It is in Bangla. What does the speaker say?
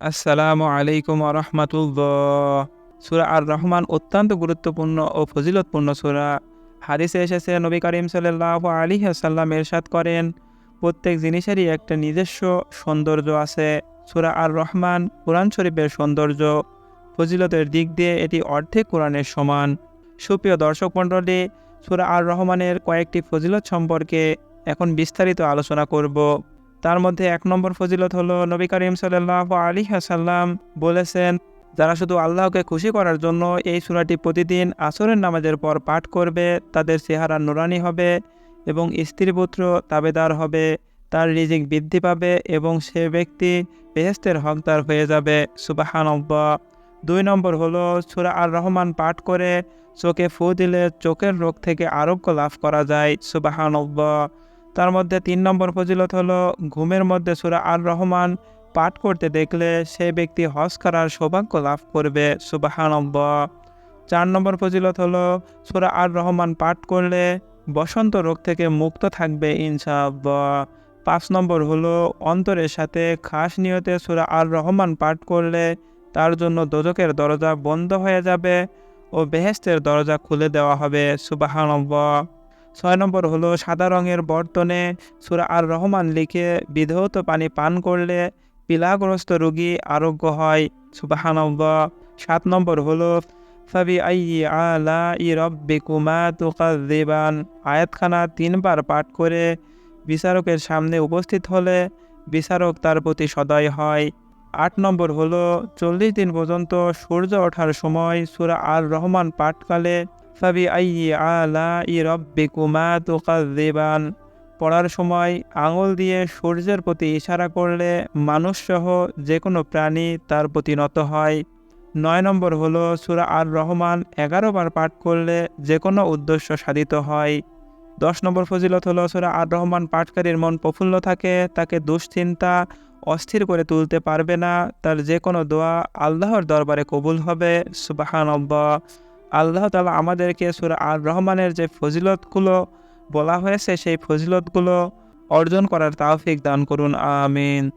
আসসালামু আলাইকুম রহমাতুল্লাহ। সুরা আর রহমান অত্যন্ত গুরুত্বপূর্ণ ও ফজিলতপূর্ণ সুরা। হাদিসে এসেছে, নবী করিম সাল্লাহ আলী আসাল্লাম এরশাদ করেন, প্রত্যেক জিনিসেরই একটা নিজস্ব সৌন্দর্য আছে। সুরা আর রহমান কোরআন শরীফের সৌন্দর্য, ফজিলতের দিক দিয়ে এটি অর্ধেক কোরআনের সমান। সুপ্রিয় দর্শক মণ্ডলী, সুরা আর রহমানের কয়েকটি ফজিলত সম্পর্কে এখন বিস্তারিত আলোচনা করব। তার মধ্যে এক নম্বর ফজিলত হলো নবী করিম সাল্লাহ আলী হাসাল্লাম বলেছেন, যারা শুধু আল্লাহকে খুশি করার জন্য এই সূরাটি প্রতিদিন আসরের নামাজের পর পাঠ করবে, তাদের চেহারা নুরানি হবে এবং স্ত্রী পুত্র তাবেদার হবে, তার রিজিক বৃদ্ধি পাবে এবং সে ব্যক্তি বেহেস্তের হকদার হয়ে যাবে। সুবাহান দুই নম্বর হলো সুরা আর রহমান পাঠ করে চোখে ফু দিলে চোখের রোগ থেকে আরোগ্য লাভ করা যায়। সুবাহান তার মধ্যে তিন নম্বর ফজিলত হলো, ঘুমের মধ্যে সুরা আর রহমান পাঠ করতে দেখলে সে ব্যক্তি হজ করার সৌভাগ্য লাভ করবে। সুবাহান চার নম্বর ফজিলত হলো, সুরা আর রহমান পাঠ করলে বসন্ত রোগ থেকে মুক্ত থাকবে ইনশাআল্লাহ। পাঁচ নম্বর হলো, অন্তরের সাথে খাস নিয়তে সুরা আর রহমান পাঠ করলে তার জন্য দোজকের দরজা বন্ধ হয়ে যাবে ও বেহেস্তের দরজা খুলে দেওয়া হবে। সুবাহান ছয় নম্বর হলো, সাদা রঙের বর্তনে সুরা আর রহমান লিখে বিধৌত পানি পান করলে পিলাগ্রস্ত রোগী আরোগ্য হয়। সুবাহানব্বা সাত নম্বর হলো ফাবি আই আলা ই রব্বিকুমা দেবান আয়াতখানা তিনবার পাঠ করে বিচারকের সামনে উপস্থিত হলে বিচারক তার প্রতি সদয় হয়। আট নম্বর হলো, চল্লিশ দিন পর্যন্ত সূর্য ওঠার সময় সুরা আর রহমান পাঠকালে পড়ার সময় আঙুল দিয়ে সূর্যের প্রতি ইশারা করলে মানুষসহ যে কোনো প্রাণী তার প্রতি নত হয়। নয় নম্বর হলো সুরা আর রহমান এগারো বার পাঠ করলে যে কোনো উদ্দেশ্য সাধিত হয়। দশ নম্বর ফজিলত হলো সুরা আর রহমান পাঠকারীর মন প্রফুল্ল থাকে, তাকে দুশ্চিন্তা অস্থির করে তুলতে পারবে না, তার যে কোনো দোয়া আল্লাহর দরবারে কবুল হবে সুবাহান আল্লাহ তালা আমাদেরকে সুরা আর রহমানের যে ফজিলতগুলো বলা হয়েছে, সেই ফজিলতগুলো অর্জন করার তাওফিক দান করুন, আমিন।